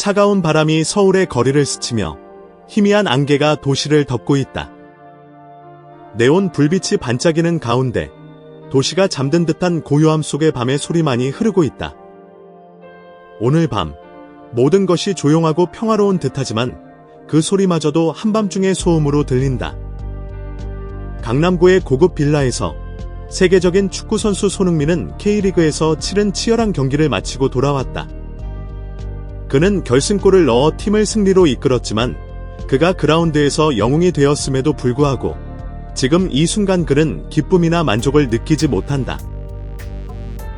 차가운 바람이 서울의 거리를 스치며 희미한 안개가 도시를 덮고 있다. 네온 불빛이 반짝이는 가운데 도시가 잠든 듯한 고요함 속의 밤의 소리만이 흐르고 있다. 오늘 밤 모든 것이 조용하고 평화로운 듯하지만 그 소리마저도 한밤중의 소음으로 들린다. 강남구의 고급 빌라에서 세계적인 축구선수 손흥민은 K리그에서 치른 치열한 경기를 마치고 돌아왔다. 그는 결승골을 넣어 팀을 승리로 이끌었지만 그가 그라운드에서 영웅이 되었음에도 불구하고 지금 이 순간 그는 기쁨이나 만족을 느끼지 못한다.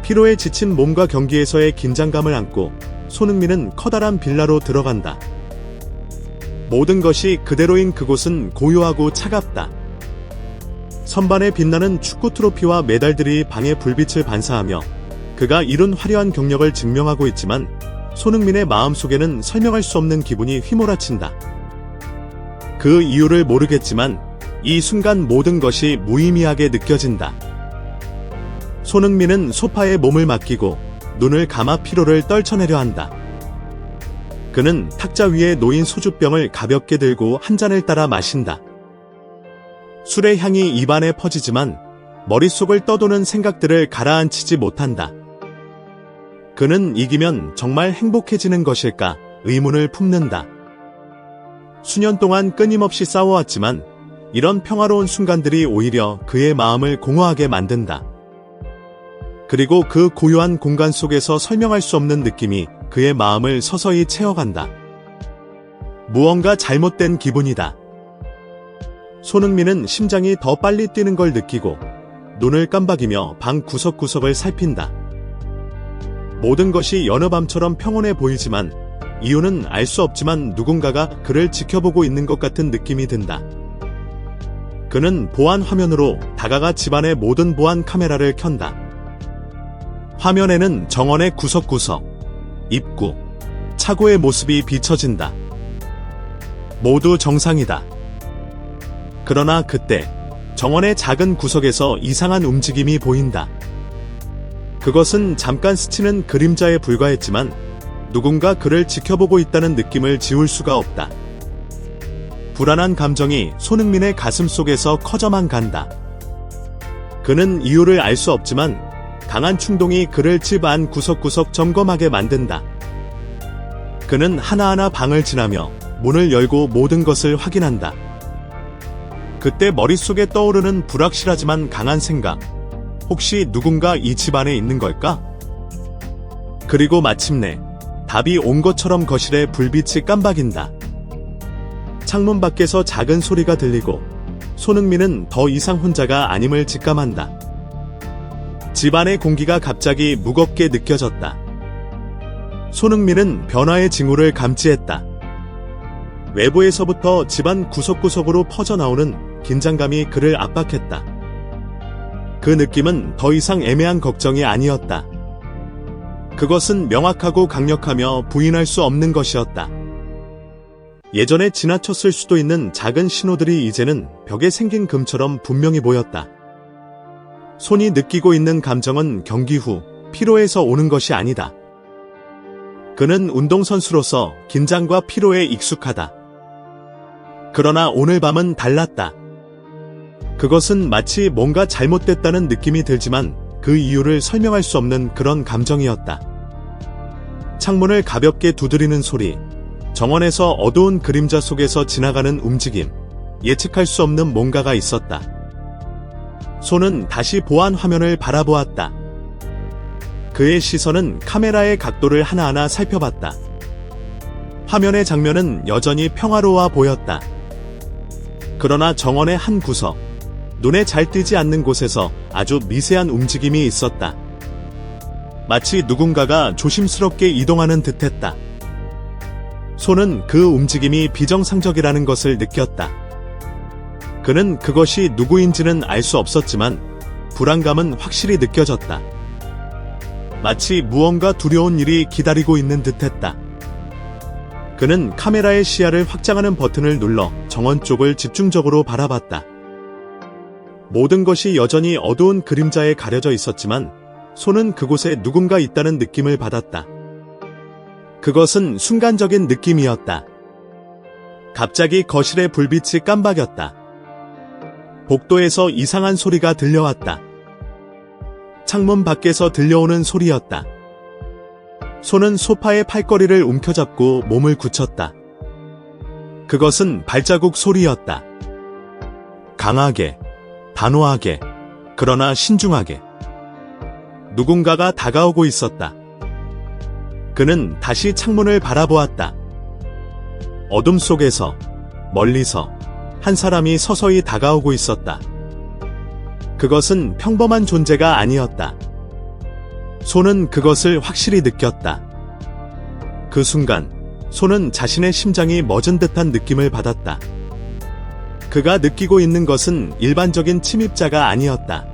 피로에 지친 몸과 경기에서의 긴장감을 안고 손흥민은 커다란 빌라로 들어간다. 모든 것이 그대로인 그곳은 고요하고 차갑다. 선반에 빛나는 축구 트로피와 메달들이 방의 불빛을 반사하며 그가 이룬 화려한 경력을 증명하고 있지만 손흥민의 마음속에는 설명할 수 없는 기분이 휘몰아친다. 그 이유를 모르겠지만 이 순간 모든 것이 무의미하게 느껴진다. 손흥민은 소파에 몸을 맡기고 눈을 감아 피로를 떨쳐내려 한다. 그는 탁자 위에 놓인 소주병을 가볍게 들고 한 잔을 따라 마신다. 술의 향이 입안에 퍼지지만 머릿속을 떠도는 생각들을 가라앉히지 못한다. 그는 이기면 정말 행복해지는 것일까 의문을 품는다. 수년 동안 끊임없이 싸워왔지만 이런 평화로운 순간들이 오히려 그의 마음을 공허하게 만든다. 그리고 그 고요한 공간 속에서 설명할 수 없는 느낌이 그의 마음을 서서히 채워간다. 무언가 잘못된 기분이다. 손흥민은 심장이 더 빨리 뛰는 걸 느끼고 눈을 깜박이며 방 구석구석을 살핀다. 모든 것이 여느 밤처럼 평온해 보이지만 이유는 알 수 없지만 누군가가 그를 지켜보고 있는 것 같은 느낌이 든다. 그는 보안 화면으로 다가가 집안의 모든 보안 카메라를 켠다. 화면에는 정원의 구석구석, 입구, 차고의 모습이 비춰진다. 모두 정상이다. 그러나 그때 정원의 작은 구석에서 이상한 움직임이 보인다. 그것은 잠깐 스치는 그림자에 불과했지만 누군가 그를 지켜보고 있다는 느낌을 지울 수가 없다. 불안한 감정이 손흥민의 가슴 속에서 커져만 간다. 그는 이유를 알 수 없지만 강한 충동이 그를 집 안 구석구석 점검하게 만든다. 그는 하나하나 방을 지나며 문을 열고 모든 것을 확인한다. 그때 머릿속에 떠오르는 불확실하지만 강한 생각. 혹시 누군가 이 집 안에 있는 걸까? 그리고 마침내 답이 온 것처럼 거실에 불빛이 깜박인다. 창문 밖에서 작은 소리가 들리고 손흥민은 더 이상 혼자가 아님을 직감한다. 집안의 공기가 갑자기 무겁게 느껴졌다. 손흥민은 변화의 징후를 감지했다. 외부에서부터 집안 구석구석으로 퍼져나오는 긴장감이 그를 압박했다. 그 느낌은 더 이상 애매한 걱정이 아니었다. 그것은 명확하고 강력하며 부인할 수 없는 것이었다. 예전에 지나쳤을 수도 있는 작은 신호들이 이제는 벽에 생긴 금처럼 분명히 보였다. 손이 느끼고 있는 감정은 경기 후 피로에서 오는 것이 아니다. 그는 운동선수로서 긴장과 피로에 익숙하다. 그러나 오늘 밤은 달랐다. 그것은 마치 뭔가 잘못됐다는 느낌이 들지만 그 이유를 설명할 수 없는 그런 감정이었다. 창문을 가볍게 두드리는 소리, 정원에서 어두운 그림자 속에서 지나가는 움직임, 예측할 수 없는 뭔가가 있었다. 손은 다시 보안 화면을 바라보았다. 그의 시선은 카메라의 각도를 하나하나 살펴봤다. 화면의 장면은 여전히 평화로워 보였다. 그러나 정원의 한 구석, 눈에 잘 띄지 않는 곳에서 아주 미세한 움직임이 있었다. 마치 누군가가 조심스럽게 이동하는 듯했다. 손은 그 움직임이 비정상적이라는 것을 느꼈다. 그는 그것이 누구인지는 알 수 없었지만 불안감은 확실히 느껴졌다. 마치 무언가 두려운 일이 기다리고 있는 듯했다. 그는 카메라의 시야를 확장하는 버튼을 눌러 정원 쪽을 집중적으로 바라봤다. 모든 것이 여전히 어두운 그림자에 가려져 있었지만 손은 그곳에 누군가 있다는 느낌을 받았다. 그것은 순간적인 느낌이었다. 갑자기 거실의 불빛이 깜박였다. 복도에서 이상한 소리가 들려왔다. 창문 밖에서 들려오는 소리였다. 손은 소파의 팔걸이를 움켜잡고 몸을 굳혔다. 그것은 발자국 소리였다. 강하게, 단호하게, 그러나 신중하게. 누군가가 다가오고 있었다. 그는 다시 창문을 바라보았다. 어둠 속에서, 멀리서, 한 사람이 서서히 다가오고 있었다. 그것은 평범한 존재가 아니었다. 손은 그것을 확실히 느꼈다. 그 순간, 손은 자신의 심장이 멎은 듯한 느낌을 받았다. 그가 느끼고 있는 것은 일반적인 침입자가 아니었다.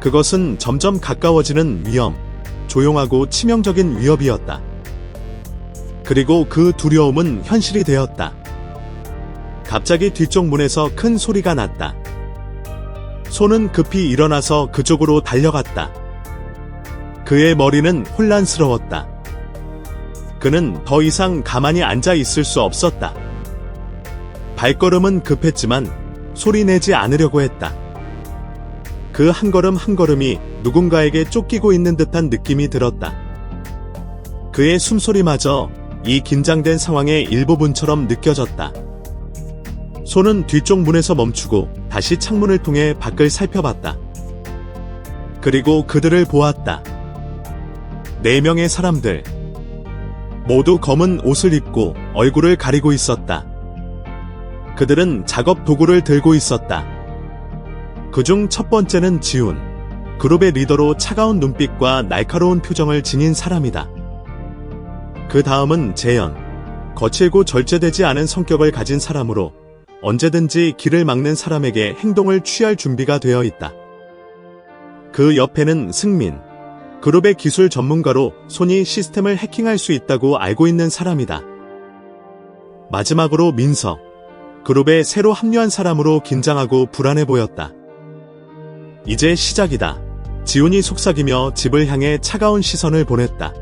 그것은 점점 가까워지는 위험, 조용하고 치명적인 위협이었다. 그리고 그 두려움은 현실이 되었다. 갑자기 뒤쪽 문에서 큰 소리가 났다. 손은 급히 일어나서 그쪽으로 달려갔다. 그의 머리는 혼란스러웠다. 그는 더 이상 가만히 앉아 있을 수 없었다. 발걸음은 급했지만 소리 내지 않으려고 했다. 그 한 걸음 한 걸음이 누군가에게 쫓기고 있는 듯한 느낌이 들었다. 그의 숨소리마저 이 긴장된 상황의 일부분처럼 느껴졌다. 손은 뒤쪽 문에서 멈추고 다시 창문을 통해 밖을 살펴봤다. 그리고 그들을 보았다. 네 명의 사람들. 모두 검은 옷을 입고 얼굴을 가리고 있었다. 그들은 작업 도구를 들고 있었다. 그중 첫 번째는 지훈. 그룹의 리더로 차가운 눈빛과 날카로운 표정을 지닌 사람이다. 그 다음은 재현. 거칠고 절제되지 않은 성격을 가진 사람으로 언제든지 길을 막는 사람에게 행동을 취할 준비가 되어 있다. 그 옆에는 승민. 그룹의 기술 전문가로 손이 시스템을 해킹할 수 있다고 알고 있는 사람이다. 마지막으로 민석. 그룹에 새로 합류한 사람으로 긴장하고 불안해 보였다. 이제 시작이다. 지훈이 속삭이며 집을 향해 차가운 시선을 보냈다.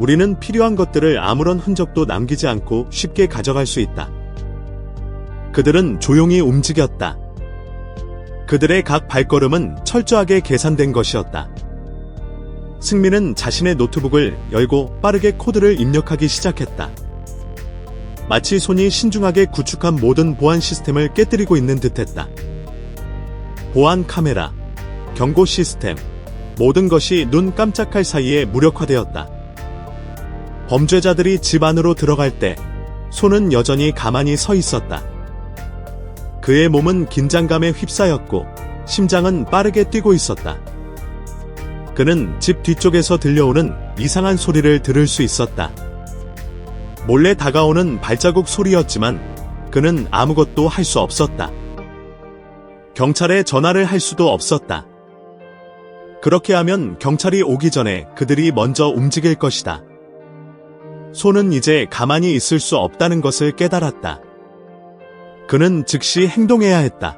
우리는 필요한 것들을 아무런 흔적도 남기지 않고 쉽게 가져갈 수 있다. 그들은 조용히 움직였다. 그들의 각 발걸음은 철저하게 계산된 것이었다. 승민은 자신의 노트북을 열고 빠르게 코드를 입력하기 시작했다. 마치 손이 신중하게 구축한 모든 보안 시스템을 깨뜨리고 있는 듯했다. 보안 카메라, 경고 시스템, 모든 것이 눈 깜짝할 사이에 무력화되었다. 범죄자들이 집 안으로 들어갈 때 손은 여전히 가만히 서 있었다. 그의 몸은 긴장감에 휩싸였고 심장은 빠르게 뛰고 있었다. 그는 집 뒤쪽에서 들려오는 이상한 소리를 들을 수 있었다. 몰래 다가오는 발자국 소리였지만 그는 아무것도 할 수 없었다. 경찰에 전화를 할 수도 없었다. 그렇게 하면 경찰이 오기 전에 그들이 먼저 움직일 것이다. 손은 이제 가만히 있을 수 없다는 것을 깨달았다. 그는 즉시 행동해야 했다.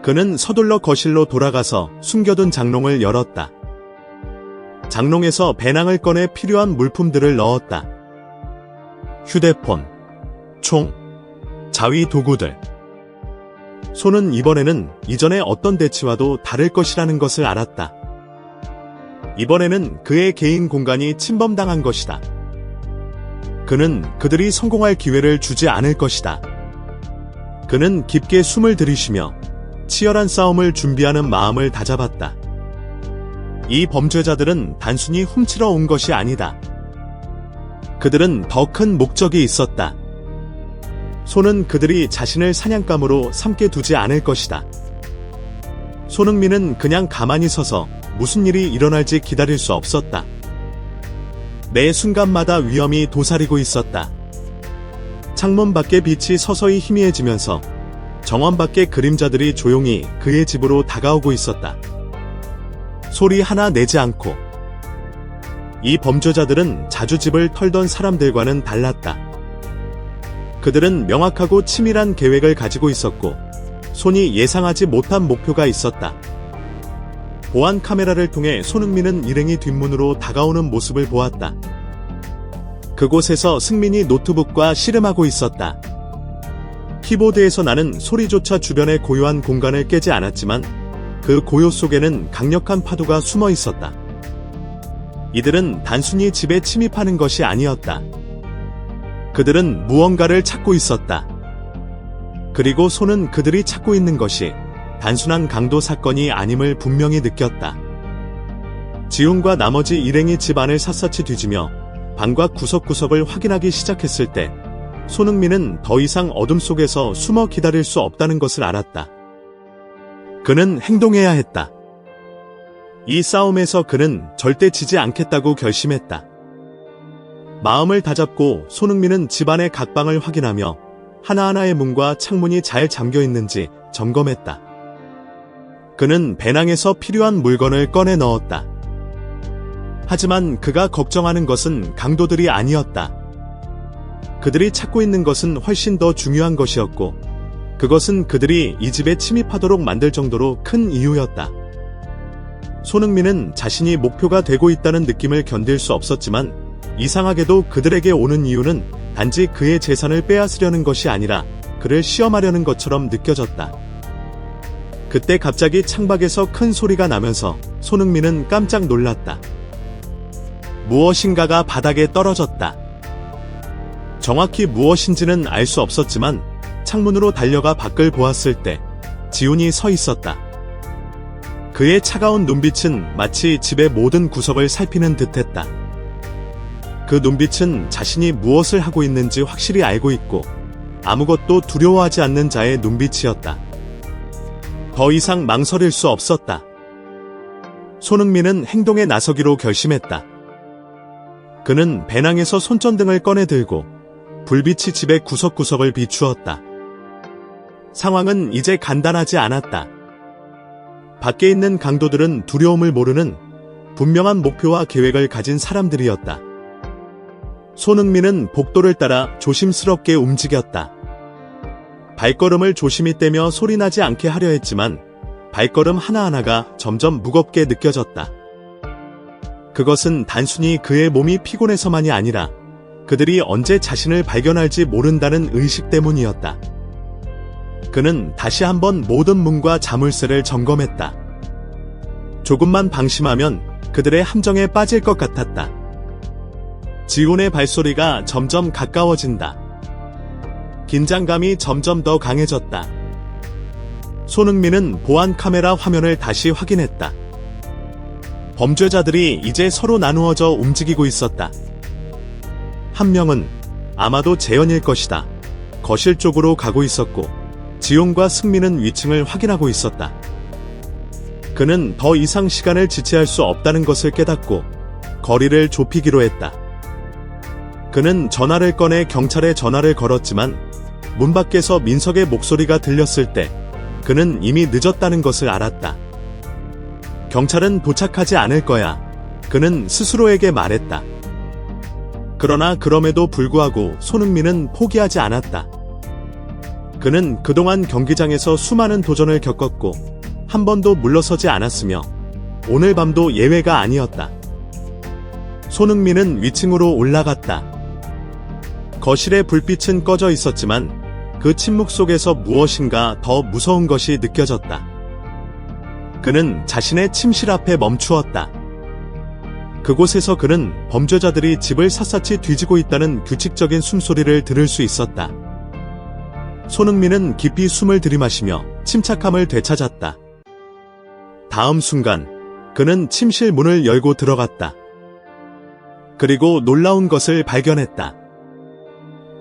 그는 서둘러 거실로 돌아가서 숨겨둔 장롱을 열었다. 장롱에서 배낭을 꺼내 필요한 물품들을 넣었다. 휴대폰, 총, 자위 도구들. 손은 이번에는 이전의 어떤 대치와도 다를 것이라는 것을 알았다. 이번에는 그의 개인 공간이 침범당한 것이다. 그는 그들이 성공할 기회를 주지 않을 것이다. 그는 깊게 숨을 들이쉬며 치열한 싸움을 준비하는 마음을 다잡았다. 이 범죄자들은 단순히 훔치러 온 것이 아니다. 그들은 더 큰 목적이 있었다. 손은 그들이 자신을 사냥감으로 삼게 두지 않을 것이다. 손흥민은 그냥 가만히 서서 무슨 일이 일어날지 기다릴 수 없었다. 매 순간마다 위험이 도사리고 있었다. 창문 밖의 빛이 서서히 희미해지면서 정원 밖의 그림자들이 조용히 그의 집으로 다가오고 있었다. 소리 하나 내지 않고. 이 범죄자들은 자주 집을 털던 사람들과는 달랐다. 그들은 명확하고 치밀한 계획을 가지고 있었고, 손이 예상하지 못한 목표가 있었다. 보안 카메라를 통해 손흥민은 일행이 뒷문으로 다가오는 모습을 보았다. 그곳에서 승민이 노트북과 씨름하고 있었다. 키보드에서 나는 소리조차 주변의 고요한 공간을 깨지 않았지만 그 고요 속에는 강력한 파도가 숨어 있었다. 이들은 단순히 집에 침입하는 것이 아니었다. 그들은 무언가를 찾고 있었다. 그리고 손은 그들이 찾고 있는 것이 단순한 강도 사건이 아님을 분명히 느꼈다. 지훈과 나머지 일행이 집 안을 샅샅이 뒤지며 방과 구석구석을 확인하기 시작했을 때 손흥민은 더 이상 어둠 속에서 숨어 기다릴 수 없다는 것을 알았다. 그는 행동해야 했다. 이 싸움에서 그는 절대 지지 않겠다고 결심했다. 마음을 다잡고 손흥민은 집안의 각 방을 확인하며 하나하나의 문과 창문이 잘 잠겨 있는지 점검했다. 그는 배낭에서 필요한 물건을 꺼내 넣었다. 하지만 그가 걱정하는 것은 강도들이 아니었다. 그들이 찾고 있는 것은 훨씬 더 중요한 것이었고, 그것은 그들이 이 집에 침입하도록 만들 정도로 큰 이유였다. 손흥민은 자신이 목표가 되고 있다는 느낌을 견딜 수 없었지만, 이상하게도 그들에게 오는 이유는 단지 그의 재산을 빼앗으려는 것이 아니라 그를 시험하려는 것처럼 느껴졌다. 그때 갑자기 창밖에서 큰 소리가 나면서 손흥민은 깜짝 놀랐다. 무엇인가가 바닥에 떨어졌다. 정확히 무엇인지는 알 수 없었지만 창문으로 달려가 밖을 보았을 때 지훈이 서 있었다. 그의 차가운 눈빛은 마치 집의 모든 구석을 살피는 듯했다. 그 눈빛은 자신이 무엇을 하고 있는지 확실히 알고 있고 아무것도 두려워하지 않는 자의 눈빛이었다. 더 이상 망설일 수 없었다. 손흥민은 행동에 나서기로 결심했다. 그는 배낭에서 손전등을 꺼내 들고 불빛이 집의 구석구석을 비추었다. 상황은 이제 간단하지 않았다. 밖에 있는 강도들은 두려움을 모르는 분명한 목표와 계획을 가진 사람들이었다. 손흥민은 복도를 따라 조심스럽게 움직였다. 발걸음을 조심히 떼며 소리나지 않게 하려 했지만 발걸음 하나하나가 점점 무겁게 느껴졌다. 그것은 단순히 그의 몸이 피곤해서만이 아니라 그들이 언제 자신을 발견할지 모른다는 의식 때문이었다. 그는 다시 한번 모든 문과 자물쇠를 점검했다. 조금만 방심하면 그들의 함정에 빠질 것 같았다. 지훈의 발소리가 점점 가까워진다. 긴장감이 점점 더 강해졌다. 손흥민은 보안 카메라 화면을 다시 확인했다. 범죄자들이 이제 서로 나누어져 움직이고 있었다. 한 명은 아마도 재현일 것이다. 거실 쪽으로 가고 있었고, 지용과 승민은 위층을 확인하고 있었다. 그는 더 이상 시간을 지체할 수 없다는 것을 깨닫고 거리를 좁히기로 했다. 그는 전화를 꺼내 경찰에 전화를 걸었지만 문 밖에서 민석의 목소리가 들렸을 때 그는 이미 늦었다는 것을 알았다. 경찰은 도착하지 않을 거야. 그는 스스로에게 말했다. 그러나 그럼에도 불구하고 손흥민은 포기하지 않았다. 그는 그동안 경기장에서 수많은 도전을 겪었고 한 번도 물러서지 않았으며 오늘 밤도 예외가 아니었다. 손흥민은 위층으로 올라갔다. 거실의 불빛은 꺼져 있었지만 그 침묵 속에서 무엇인가 더 무서운 것이 느껴졌다. 그는 자신의 침실 앞에 멈추었다. 그곳에서 그는 범죄자들이 집을 샅샅이 뒤지고 있다는 규칙적인 숨소리를 들을 수 있었다. 손흥민은 깊이 숨을 들이마시며 침착함을 되찾았다. 다음 순간 그는 침실 문을 열고 들어갔다. 그리고 놀라운 것을 발견했다.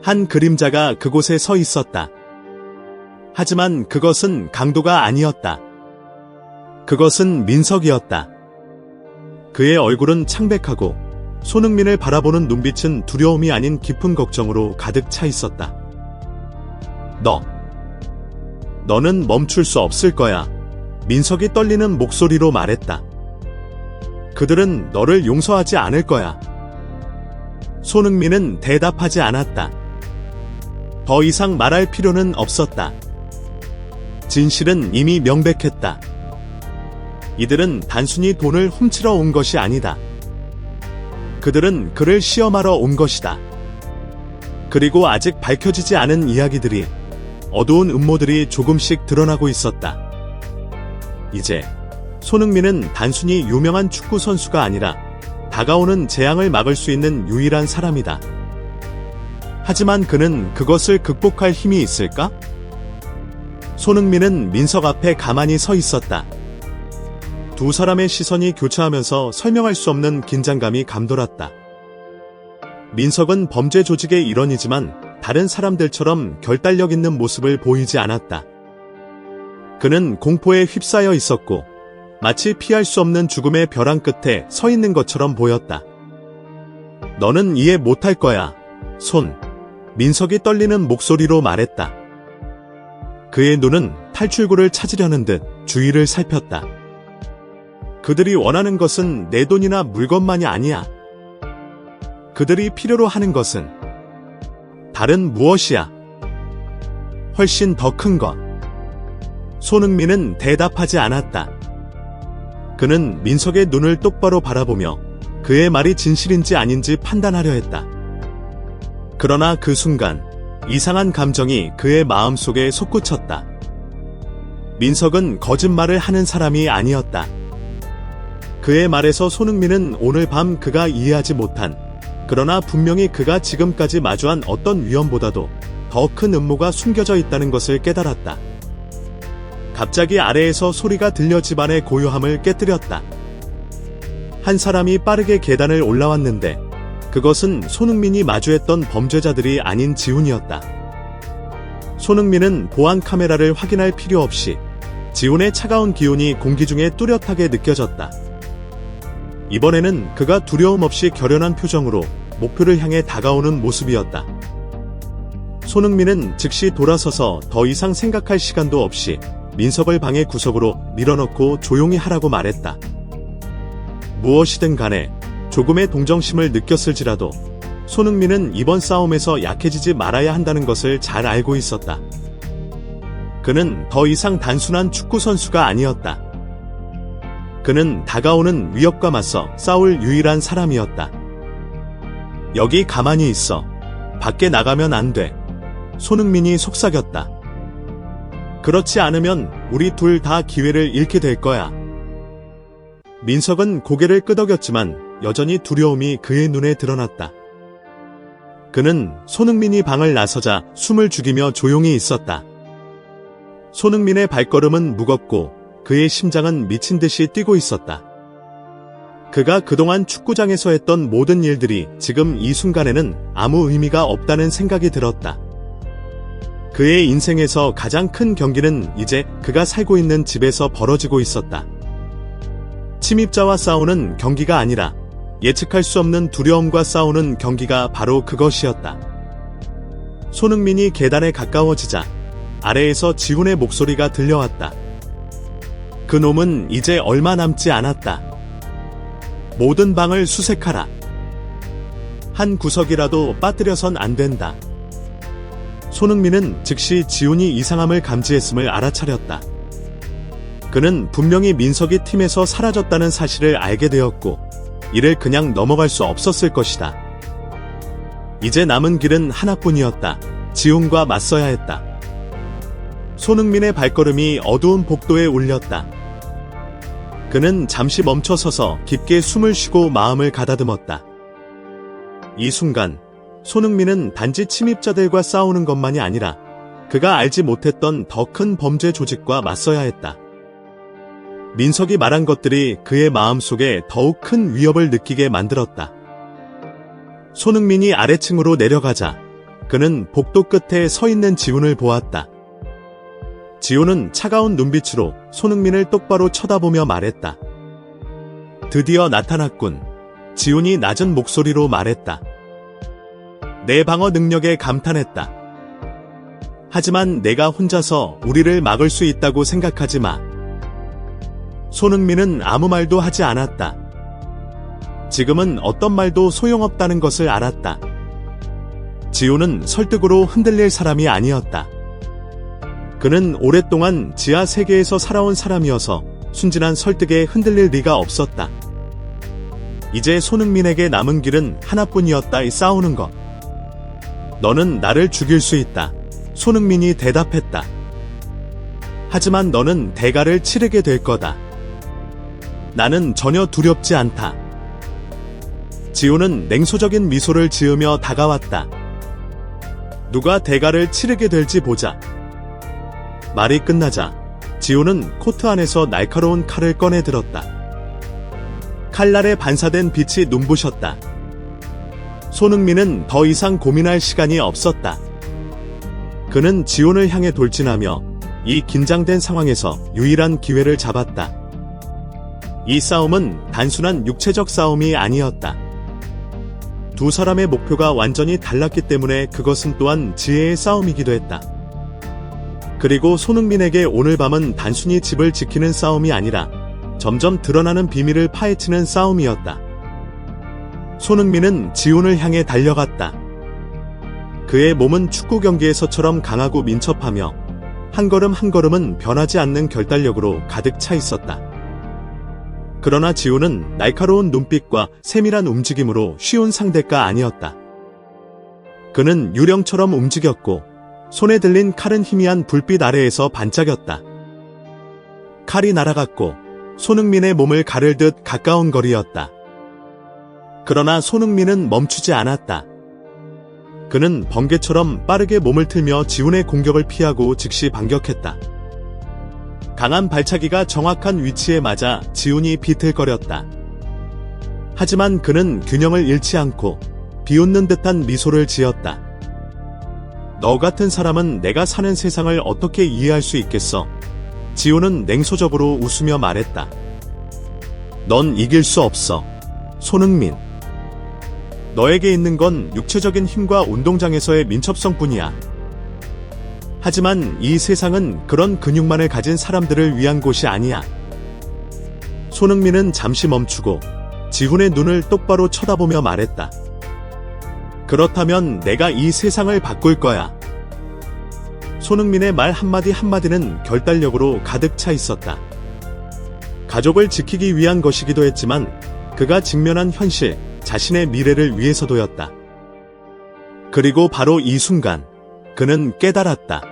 한 그림자가 그곳에 서 있었다. 하지만 그것은 강도가 아니었다. 그것은 민석이었다. 그의 얼굴은 창백하고 손흥민을 바라보는 눈빛은 두려움이 아닌 깊은 걱정으로 가득 차 있었다. 너. 너는 멈출 수 없을 거야. 민석이 떨리는 목소리로 말했다. 그들은 너를 용서하지 않을 거야. 손흥민은 대답하지 않았다. 더 이상 말할 필요는 없었다. 진실은 이미 명백했다. 이들은 단순히 돈을 훔치러 온 것이 아니다. 그들은 그를 시험하러 온 것이다. 그리고 아직 밝혀지지 않은 이야기들이 어두운 음모들이 조금씩 드러나고 있었다. 이제 손흥민은 단순히 유명한 축구 선수가 아니라 다가오는 재앙을 막을 수 있는 유일한 사람이다. 하지만 그는 그것을 극복할 힘이 있을까? 손흥민은 민석 앞에 가만히 서 있었다. 두 사람의 시선이 교차하면서 설명할 수 없는 긴장감이 감돌았다. 민석은 범죄 조직의 일원이지만 다른 사람들처럼 결단력 있는 모습을 보이지 않았다. 그는 공포에 휩싸여 있었고 마치 피할 수 없는 죽음의 벼랑 끝에 서 있는 것처럼 보였다. 너는 이해 못할 거야. 손. 민석이 떨리는 목소리로 말했다. 그의 눈은 탈출구를 찾으려는 듯 주위를 살폈다. 그들이 원하는 것은 내 돈이나 물건만이 아니야. 그들이 필요로 하는 것은 다른 무엇이야. 훨씬 더 큰 것. 손흥민은 대답하지 않았다. 그는 민석의 눈을 똑바로 바라보며 그의 말이 진실인지 아닌지 판단하려 했다. 그러나 그 순간 이상한 감정이 그의 마음속에 솟구쳤다. 민석은 거짓말을 하는 사람이 아니었다. 그의 말에서 손흥민은 오늘 밤 그가 이해하지 못한 그러나 분명히 그가 지금까지 마주한 어떤 위험보다도 더 큰 음모가 숨겨져 있다는 것을 깨달았다. 갑자기 아래에서 소리가 들려 집안의 고요함을 깨뜨렸다. 한 사람이 빠르게 계단을 올라왔는데 그것은 손흥민이 마주했던 범죄자들이 아닌 지훈이었다. 손흥민은 보안 카메라를 확인할 필요 없이 지훈의 차가운 기운이 공기 중에 뚜렷하게 느껴졌다. 이번에는 그가 두려움 없이 결연한 표정으로 목표를 향해 다가오는 모습이었다. 손흥민은 즉시 돌아서서 더 이상 생각할 시간도 없이 민석을 방의 구석으로 밀어넣고 조용히 하라고 말했다. 무엇이든 간에 조금의 동정심을 느꼈을지라도 손흥민은 이번 싸움에서 약해지지 말아야 한다는 것을 잘 알고 있었다. 그는 더 이상 단순한 축구 선수가 아니었다. 그는 다가오는 위협과 맞서 싸울 유일한 사람이었다. 여기 가만히 있어. 밖에 나가면 안 돼. 손흥민이 속삭였다. 그렇지 않으면 우리 둘 다 기회를 잃게 될 거야. 민석은 고개를 끄덕였지만 여전히 두려움이 그의 눈에 드러났다. 그는 손흥민이 방을 나서자 숨을 죽이며 조용히 있었다. 손흥민의 발걸음은 무겁고 그의 심장은 미친 듯이 뛰고 있었다. 그가 그동안 축구장에서 했던 모든 일들이 지금 이 순간에는 아무 의미가 없다는 생각이 들었다. 그의 인생에서 가장 큰 경기는 이제 그가 살고 있는 집에서 벌어지고 있었다. 침입자와 싸우는 경기가 아니라 예측할 수 없는 두려움과 싸우는 경기가 바로 그것이었다. 손흥민이 계단에 가까워지자 아래에서 지훈의 목소리가 들려왔다. 그 놈은 이제 얼마 남지 않았다. 모든 방을 수색하라. 한 구석이라도 빠뜨려선 안 된다. 손흥민은 즉시 지훈이 이상함을 감지했음을 알아차렸다. 그는 분명히 민석이 팀에서 사라졌다는 사실을 알게 되었고, 이를 그냥 넘어갈 수 없었을 것이다. 이제 남은 길은 하나뿐이었다. 지훈과 맞서야 했다. 손흥민의 발걸음이 어두운 복도에 울렸다. 그는 잠시 멈춰 서서 깊게 숨을 쉬고 마음을 가다듬었다. 이 순간 손흥민은 단지 침입자들과 싸우는 것만이 아니라 그가 알지 못했던 더 큰 범죄 조직과 맞서야 했다. 민석이 말한 것들이 그의 마음속에 더욱 큰 위협을 느끼게 만들었다. 손흥민이 아래층으로 내려가자 그는 복도 끝에 서 있는 지훈을 보았다. 지훈은 차가운 눈빛으로 손흥민을 똑바로 쳐다보며 말했다. 드디어 나타났군. 지훈이 낮은 목소리로 말했다. 내 방어 능력에 감탄했다. 하지만 내가 혼자서 우리를 막을 수 있다고 생각하지 마. 손흥민은 아무 말도 하지 않았다. 지금은 어떤 말도 소용없다는 것을 알았다. 지우는 설득으로 흔들릴 사람이 아니었다. 그는 오랫동안 지하 세계에서 살아온 사람이어서 순진한 설득에 흔들릴 리가 없었다. 이제 손흥민에게 남은 길은 하나뿐이었다. 이 싸우는 것. 너는 나를 죽일 수 있다. 손흥민이 대답했다. 하지만 너는 대가를 치르게 될 거다. 나는 전혀 두렵지 않다. 지호는 냉소적인 미소를 지으며 다가왔다. 누가 대가를 치르게 될지 보자. 말이 끝나자 지호는 코트 안에서 날카로운 칼을 꺼내 들었다. 칼날에 반사된 빛이 눈부셨다. 손흥민은 더 이상 고민할 시간이 없었다. 그는 지온을 향해 돌진하며 이 긴장된 상황에서 유일한 기회를 잡았다. 이 싸움은 단순한 육체적 싸움이 아니었다. 두 사람의 목표가 완전히 달랐기 때문에 그것은 또한 지혜의 싸움이기도 했다. 그리고 손흥민에게 오늘 밤은 단순히 집을 지키는 싸움이 아니라 점점 드러나는 비밀을 파헤치는 싸움이었다. 손흥민은 지훈을 향해 달려갔다. 그의 몸은 축구 경기에서처럼 강하고 민첩하며 한 걸음 한 걸음은 변하지 않는 결단력으로 가득 차 있었다. 그러나 지훈은 날카로운 눈빛과 세밀한 움직임으로 쉬운 상대가 아니었다. 그는 유령처럼 움직였고 손에 들린 칼은 희미한 불빛 아래에서 반짝였다. 칼이 날아갔고 손흥민의 몸을 가를 듯 가까운 거리였다. 그러나 손흥민은 멈추지 않았다. 그는 번개처럼 빠르게 몸을 틀며 지훈의 공격을 피하고 즉시 반격했다. 강한 발차기가 정확한 위치에 맞아 지훈이 비틀거렸다. 하지만 그는 균형을 잃지 않고 비웃는 듯한 미소를 지었다. 너 같은 사람은 내가 사는 세상을 어떻게 이해할 수 있겠어? 지훈은 냉소적으로 웃으며 말했다. 넌 이길 수 없어. 손흥민. 너에게 있는 건 육체적인 힘과 운동장에서의 민첩성 뿐이야. 하지만 이 세상은 그런 근육만을 가진 사람들을 위한 곳이 아니야. 손흥민은 잠시 멈추고 지훈의 눈을 똑바로 쳐다보며 말했다. 그렇다면 내가 이 세상을 바꿀 거야. 손흥민의 말 한마디 한마디는 결단력으로 가득 차 있었다. 가족을 지키기 위한 것이기도 했지만 그가 직면한 현실, 자신의 미래를 위해서도였다. 그리고 바로 이 순간 그는 깨달았다.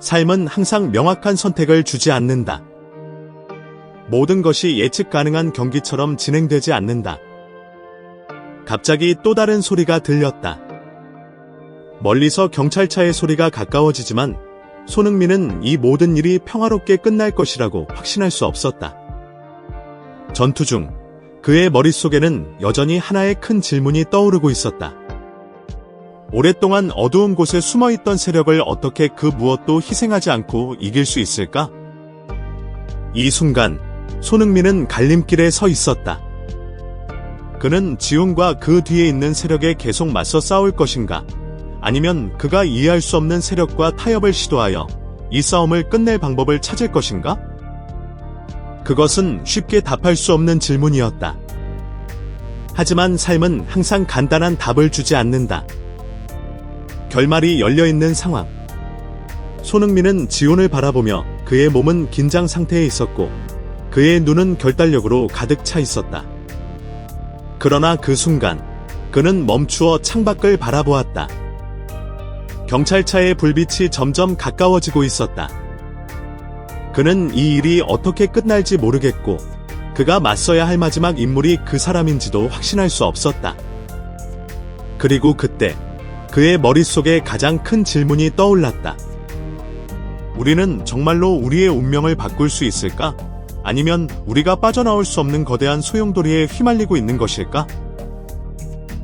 삶은 항상 명확한 선택을 주지 않는다. 모든 것이 예측 가능한 경기처럼 진행되지 않는다. 갑자기 또 다른 소리가 들렸다. 멀리서 경찰차의 소리가 가까워지지만 손흥민은 이 모든 일이 평화롭게 끝날 것이라고 확신할 수 없었다. 전투 중 그의 머릿속에는 여전히 하나의 큰 질문이 떠오르고 있었다. 오랫동안 어두운 곳에 숨어 있던 세력을 어떻게 그 무엇도 희생하지 않고 이길 수 있을까? 이 순간 손흥민은 갈림길에 서 있었다. 그는 지훈과 그 뒤에 있는 세력에 계속 맞서 싸울 것인가? 아니면 그가 이해할 수 없는 세력과 타협을 시도하여 이 싸움을 끝낼 방법을 찾을 것인가? 그것은 쉽게 답할 수 없는 질문이었다. 하지만 삶은 항상 간단한 답을 주지 않는다. 결말이 열려있는 상황. 손흥민은 지훈을 바라보며 그의 몸은 긴장 상태에 있었고 그의 눈은 결단력으로 가득 차 있었다. 그러나 그 순간 그는 멈추어 창밖을 바라보았다. 경찰차의 불빛이 점점 가까워지고 있었다. 그는 이 일이 어떻게 끝날지 모르겠고 그가 맞서야 할 마지막 인물이 그 사람인지도 확신할 수 없었다. 그리고 그때 그의 머릿속에 가장 큰 질문이 떠올랐다. 우리는 정말로 우리의 운명을 바꿀 수 있을까? 아니면 우리가 빠져나올 수 없는 거대한 소용돌이에 휘말리고 있는 것일까?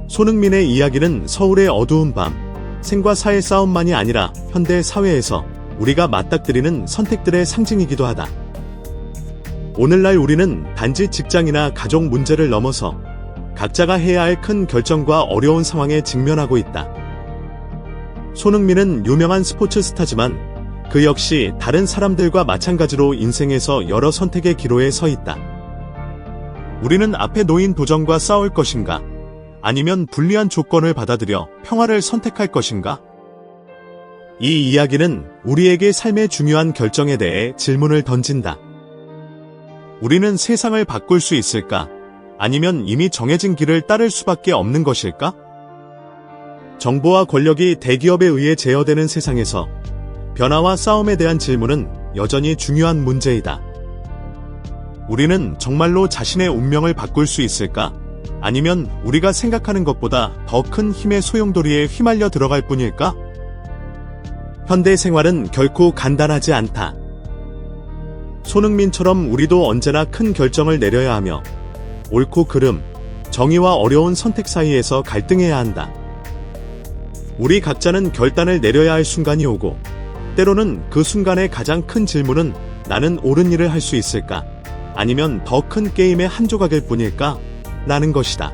손흥민의 이야기는 서울의 어두운 밤, 생과 사의 싸움만이 아니라 현대 사회에서 우리가 맞닥뜨리는 선택들의 상징이기도 하다. 오늘날 우리는 단지 직장이나 가족 문제를 넘어서 각자가 해야 할 큰 결정과 어려운 상황에 직면하고 있다. 손흥민은 유명한 스포츠 스타지만 그 역시 다른 사람들과 마찬가지로 인생에서 여러 선택의 기로에 서 있다. 우리는 앞에 놓인 도전과 싸울 것인가? 아니면 불리한 조건을 받아들여 평화를 선택할 것인가? 이 이야기는 우리에게 삶의 중요한 결정에 대해 질문을 던진다. 우리는 세상을 바꿀 수 있을까? 아니면 이미 정해진 길을 따를 수밖에 없는 것일까? 정보와 권력이 대기업에 의해 제어되는 세상에서 변화와 싸움에 대한 질문은 여전히 중요한 문제이다. 우리는 정말로 자신의 운명을 바꿀 수 있을까? 아니면 우리가 생각하는 것보다 더 큰 힘의 소용돌이에 휘말려 들어갈 뿐일까? 현대 생활은 결코 간단하지 않다. 손흥민처럼 우리도 언제나 큰 결정을 내려야 하며 옳고 그름, 정의와 어려운 선택 사이에서 갈등해야 한다. 우리 각자는 결단을 내려야 할 순간이 오고 때로는 그 순간의 가장 큰 질문은 나는 옳은 일을 할 수 있을까? 아니면 더 큰 게임의 한 조각일 뿐일까? 라는 것이다.